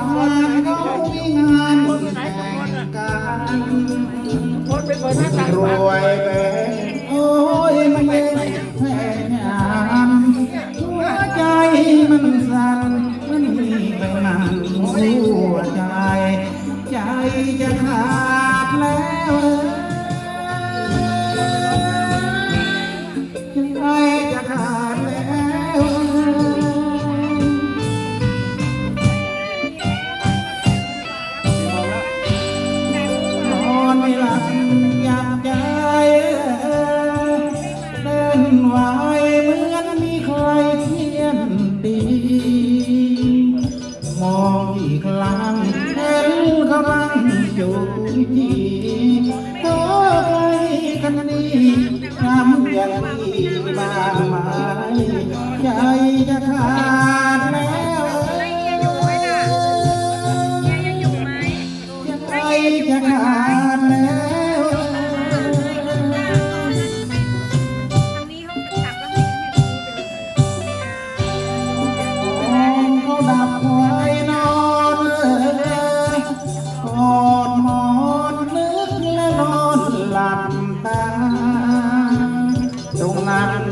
านเขามีงานแต่งกายรวยเป็น วายเหมือนมีใครเทียนตี มองอีกครั้งเห็นกำลังจูบจี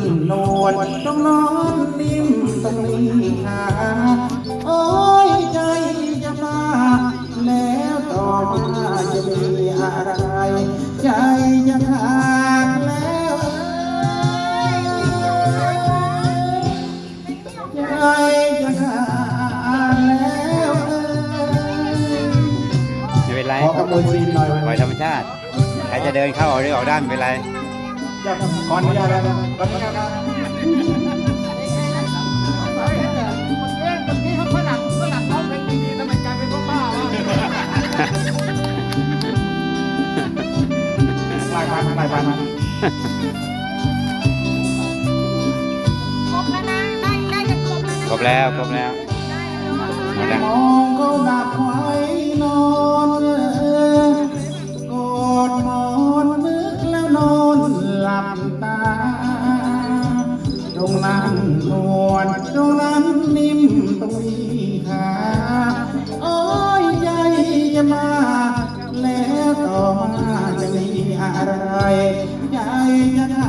นั้นนวลตรงนอนนิ่มตรงนี้ขาโอ้ยใจจะมาแล้วต่อมาจะมีอะไร ใจจะขาดแล้วใจจะขาดแล้วไม่เป็นไรขอกำมือซีนหน่อยปล่อยธรรมชาติ ใครจะเดินเข้าออกหรือออกด้านไม่เป็นไร จะขออนุญาตแล้วขออนุญาตนะหลายพันหลายพันครบแล้วครบแล้วหมดแล้วมองเขาดับไว้นอน จงนั่งนวลจงนั้นนิ่มตรงนี้ขาโอ้ยใจจะมา แล้วต่อมาจะมีอะไร ใจจะ